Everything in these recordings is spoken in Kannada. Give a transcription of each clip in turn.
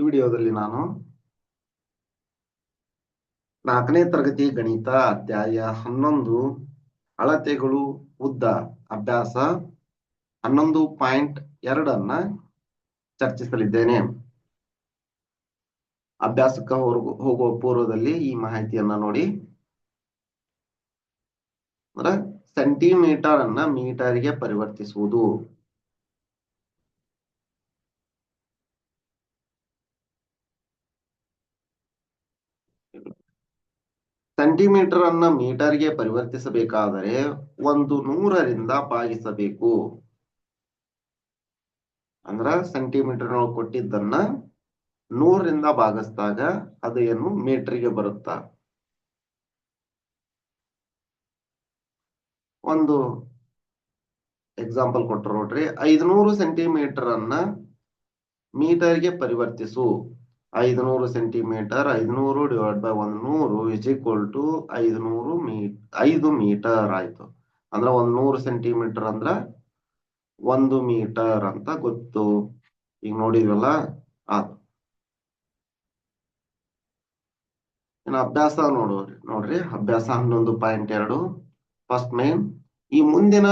ಈ ವಿಡಿಯೋದಲ್ಲಿ ನಾನು ನಾಲ್ಕನೇ ತರಗತಿ ಗಣಿತ ಅಧ್ಯಾಯ ಹನ್ನೊಂದು ಅಳತೆಗಳು ಉದ್ದ ಅಭ್ಯಾಸ ಹನ್ನೊಂದು ಪಾಯಿಂಟ್ ಎರಡನ್ನ ಚರ್ಚಿಸಲಿದ್ದೇನೆ. ಅಭ್ಯಾಸಕ್ಕೆ ಹೋಗುವ ಪೂರ್ವದಲ್ಲಿ ಈ ಮಾಹಿತಿಯನ್ನ ನೋಡಿ. ಅಂದ್ರ ಸೆಂಟಿಮೀಟರ್ ಅನ್ನ ಮೀಟರ್ಗೆ ಪರಿವರ್ತಿಸುವುದು. ಸೆಂಟಿಮೀಟರ್ ಅನ್ನ ಮೀಟರ್ಗೆ ಪರಿವರ್ತಿಸಬೇಕಾದರೆ ಒಂದು ನೂರರಿಂದ ಭಾಗಿಸಬೇಕು. ಅಂದ್ರ ಸೆಂಟಿಮೀಟರ್ ಕೊಟ್ಟಿದ್ದನ್ನ ನೂರರಿಂದ ಭಾಗಿಸಿದಾಗ ಅದು ಏನು? ಮೀಟರ್ಗೆ ಬರುತ್ತ? ಒಂದು ಎಕ್ಸಾಂಪಲ್ ಕೊಟ್ಟರು ನೋಡ್ರಿ. ಐದುನೂರು ಸೆಂಟಿಮೀಟರ್ ಅನ್ನ ಮೀಟರ್ಗೆ ಪರಿವರ್ತಿಸು. ಐದುನೂರು ಸೆಂಟಿಮೀಟರ್, ಐದುನೂರು ಡಿವೈಡ್ ಬೈ ಒಂದ್ ನೂರು ಇಸ್ ಈಕ್ವಲ್ ಟು ಐದುನೂರು ಮೀ ಐದು ಮೀಟರ್ ಆಯ್ತು. ಅಂದ್ರ ಒಂದ್ ನೂರು ಸೆಂಟಿಮೀಟರ್ ಅಂದ್ರ ಒಂದು ಮೀಟರ್ ಅಂತ ಗೊತ್ತು. ಈಗ ನೋಡಿದ್ವಲ್ಲ ಅದು ಇನ್ನು ಅಭ್ಯಾಸ ನೋಡ್ರಿ ನೋಡ್ರಿ. ಅಭ್ಯಾಸ ಹನ್ನೊಂದು ಪಾಯಿಂಟ್ ಎರಡು. ಫಸ್ಟ್ ಮೇನ್ ಈ ಮುಂದಿನ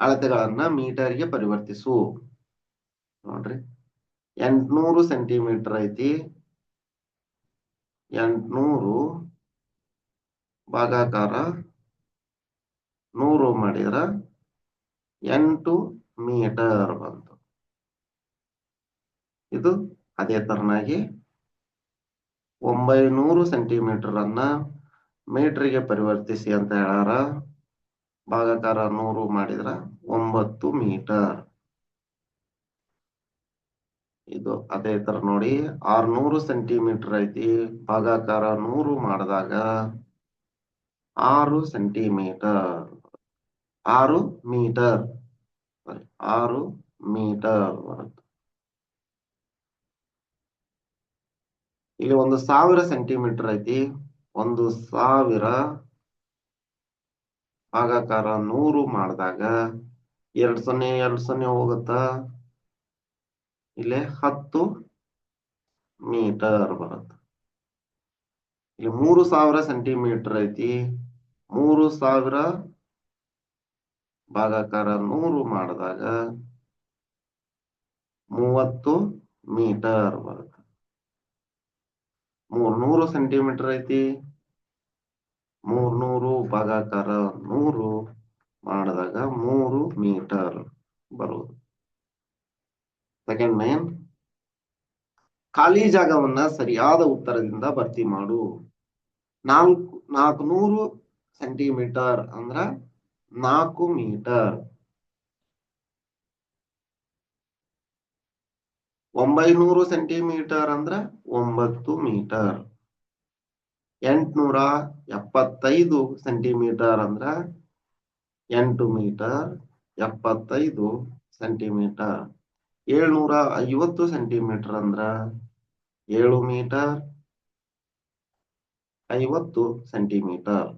ಅಳತೆಗಳನ್ನ ಮೀಟರ್ಗೆ ಪರಿವರ್ತಿಸು. ನೋಡ್ರಿ. ಎಂಟ್ನೂರು ಸೆಂಟಿಮೀಟರ್ ಐತಿ. ಎಂಟ್ನೂರು ಭಾಗಾಕಾರ ನೂರು ಮಾಡಿದ್ರ ಎಂಟು ಮೀಟರ್ ಬಂತು. ಇದು ಅದೇ ತರನಾಗಿ ಒಂಬೈನೂರು ಸೆಂಟಿಮೀಟರ್ ಅನ್ನ ಮೀಟರ್ಗೆ ಪರಿವರ್ತಿಸಿ ಅಂತ ಹೇಳಾರ ಭಾಗಾಕಾರ ನೂರು ಮಾಡಿದ್ರ ಒಂಬತ್ತು ಮೀಟರ್. ಇದು ಅದೇ ತರ ನೋಡಿ, ಆರ್ನೂರು ಸೆಂಟಿಮೀಟರ್ ಐತಿ. ಭಾಗಾಕಾರ ನೂರು ಮಾಡಿದಾಗ ಆರು ಸೆಂಟಿಮೀಟರ್. ಆರು ಮೀಟರ್. ಆರು ಮೀಟರ್ ಬರುತ್ತೆ. ಇಲ್ಲಿ ಒಂದು ಸಾವಿರ ಸೆಂಟಿಮೀಟರ್ ಐತಿ. ಒಂದು ಸಾವಿರ ಭಾಗಾಕಾರ ನೂರು ಮಾಡಿದಾಗ ಎರಡ್ ಸೊನ್ನೆ ಎರಡ್ ಸೊನ್ನೆ ಹೋಗುತ್ತಾ? ಇಲ್ಲಿ ಹತ್ತು ಮೀಟರ್ ಬರುತ್ತೆ. ಇಲ್ಲಿ ಮೂರು ಸಾವಿರ ಸೆಂಟಿಮೀಟರ್ ಐತಿ. ಮೂರು ಸಾವಿರ ಭಾಗಾಕಾರ ನೂರು ಮಾಡಿದಾಗ ಮೂವತ್ತು ಮೀಟರ್ ಬರುತ್ತೆ. ಮೂರ್ನೂರು ಸೆಂಟಿಮೀಟರ್ ಐತಿ. ಮೂರ್ನೂರು ಭಾಗಾಕಾರ ನೂರು ಮಾಡಿದಾಗ ಮೂರು ಮೀಟರ್ ಬರುವುದು ಸೆಕೆಂಡ್ ಮೇನ್ ಖಾಲಿ ಜಾಗವನ್ನ ಸರಿಯಾದ ಉತ್ತರದಿಂದ ಭರ್ತಿ ಮಾಡು. ನಾಲ್ಕು, ನಾಲ್ಕುನೂರು ಸೆಂಟಿಮೀಟರ್ ಅಂದ್ರ ನಾಲ್ಕು ಮೀಟರ್ ಒಂಬೈನೂರು ಸೆಂಟಿಮೀಟರ್ ಅಂದ್ರ ಒಂಬತ್ತು ಮೀಟರ್ ಎಂಟ್ನೂರ ಎಪ್ಪತ್ತೈದು ಸೆಂಟಿಮೀಟರ್ ಅಂದ್ರ ಎಂಟು ಮೀಟರ್ ಎಪ್ಪತ್ತೈದು ಸೆಂಟಿಮೀಟರ್ ಏಳ್ನೂರ ಐವತ್ತು ಸೆಂಟಿಮೀಟರ್ ಅಂದ್ರ ಏಳು ಮೀಟರ್ ಐವತ್ತು ಸೆಂಟಿಮೀಟರ್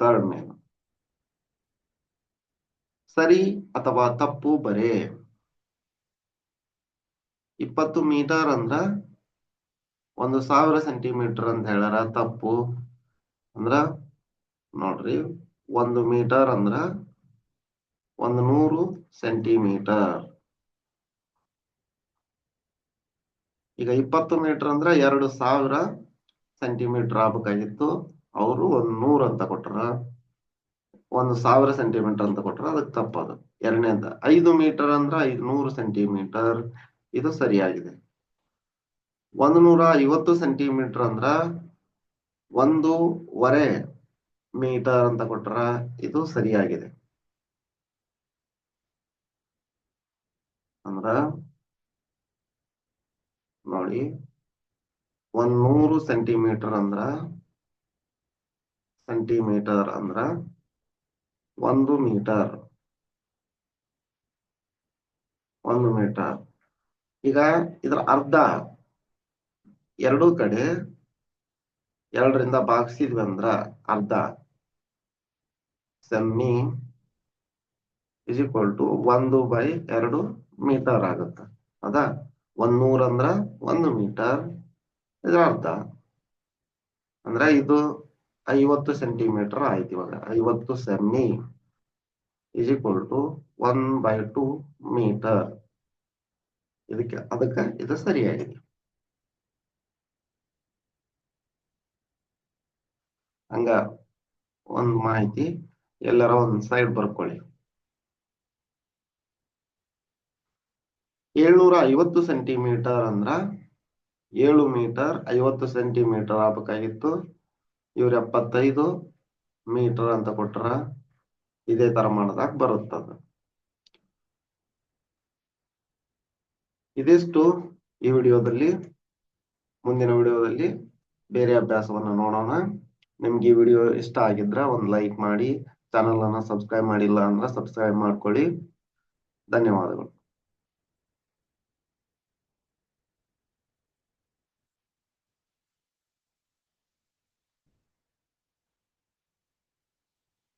ಥರ್ಡ್ ಸರಿ ಅಥವಾ ತಪ್ಪು ಬರೇ. ಇಪ್ಪತ್ತು ಮೀಟರ್ ಅಂದ್ರ ಒಂದು ಸಾವಿರ ಸೆಂಟಿಮೀಟರ್ ಅಂತ ಹೇಳಾರ ತಪ್ಪು. ಅಂದ್ರ ನೋಡ್ರಿ, ಒಂದು ಮೀಟರ್ ಅಂದ್ರ ಒಂದು ನೂರು ಸೆಂಟಿಮೀಟರ್. ಈಗ ಇಪ್ಪತ್ತು ಮೀಟರ್ ಅಂದ್ರೆ ಎರಡು ಸಾವಿರ ಸೆಂಟಿಮೀಟರ್ ಆಗ್ಬೇಕಾಗಿತ್ತು. ಅವರು ಒಂದ್ ನೂರ್ ಅಂತ ಕೊಟ್ರ. ಒಂದು ಸಾವಿರ ಸೆಂಟಿಮೀಟರ್ ಅಂತ ಕೊಟ್ರ. ಅದಕ್ಕೆ ತಪ್ಪದು. ಎರಡನೇದ ಐದು ಮೀಟರ್ ಅಂದ್ರ ಐದ್ನೂರು ಸೆಂಟಿಮೀಟರ್. ಇದು ಸರಿಯಾಗಿದೆ. ಒಂದು ನೂರ ಐವತ್ತು ಸೆಂಟಿಮೀಟರ್ ಅಂದ್ರ ಒಂದೂವರೆ ಮೀಟರ್ ಅಂತ ಕೊಟ್ರ. ಇದು ಸರಿಯಾಗಿದೆ. ಅಂದ್ರ ನೋಡಿ ಒಂದ್ ನೂರು ಸೆಂಟಿಮೀಟರ್ ಅಂದ್ರ ಸೆಂಟಿಮೀಟರ್ ಅಂದ್ರ ಒಂದು ಮೀಟರ್ ಒಂದು ಮೀಟರ್ ಈಗ ಇದ್ರ ಅರ್ಧ ಎರಡು ಕಡೆ ಎರಡರಿಂದ ಭಾಗಿಸಿದ್ವಿ ಅಂದ್ರ ಅರ್ಧ. ಸೆಮ್ಮಿ ಇಸ್ ಈಕ್ವಲ್ ಟು ಒಂದು ಬೈ ಎರಡು ಮೀಟರ್ ಆಗುತ್ತೆ. ಅದ? ಒಂದ್ ನೂರ ಅಂದ್ರ ಒಂದು ಮೀಟರ್. ಇದರ ಅರ್ಥ ಅಂದ್ರ ಇದು ಐವತ್ತು ಸೆಂಟಿಮೀಟರ್ ಆಯ್ತು ಇವಾಗ. ಐವತ್ತು semi is equal to one by two metre ಇದಕ್ಕೆ, ಅದಕ್ಕೆ ಇದು ಸರಿಯಾಗಿದೆ. ಹಂಗ ಒಂದ್ ಮಾಹಿತಿ ಎಲ್ಲರ ಒಂದ್ ಸೈಡ್ ಬರ್ಕೊಳ್ಳಿ. ಏಳ್ನೂರ ಐವತ್ತು ಸೆಂಟಿಮೀಟರ್ ಅಂದ್ರ ಏಳು ಮೀಟರ್ ಐವತ್ತು ಸೆಂಟಿಮೀಟರ್ ಆಗ್ಬೇಕಾಗಿತ್ತು. ಇವ್ರ ಎಪ್ಪತ್ತೈದು ಮೀಟರ್ ಅಂತ ಕೊಟ್ರ ಇದೇ ತರ ಮಾಡದಾಗ ಬರುತ್ತದ. ಇದಿಷ್ಟು ಈ ವಿಡಿಯೋದಲ್ಲಿ. ಮುಂದಿನ ವಿಡಿಯೋದಲ್ಲಿ ಬೇರೆ ಅಭ್ಯಾಸವನ್ನ ನೋಡೋಣ. ನಿಮ್ಗೆ ಈ ವಿಡಿಯೋ ಇಷ್ಟ ಆಗಿದ್ರ ಒಂದು ಲೈಕ್ ಮಾಡಿ ಚಾನಲ್ ಅನ್ನ ಸಬ್ಸ್ಕ್ರೈಬ್ ಮಾಡಿಲ್ಲ ಅಂದ್ರೆ ಸಬ್ಸ್ಕ್ರೈಬ್ ಮಾಡ್ಕೊಳ್ಳಿ. ಧನ್ಯವಾದಗಳು.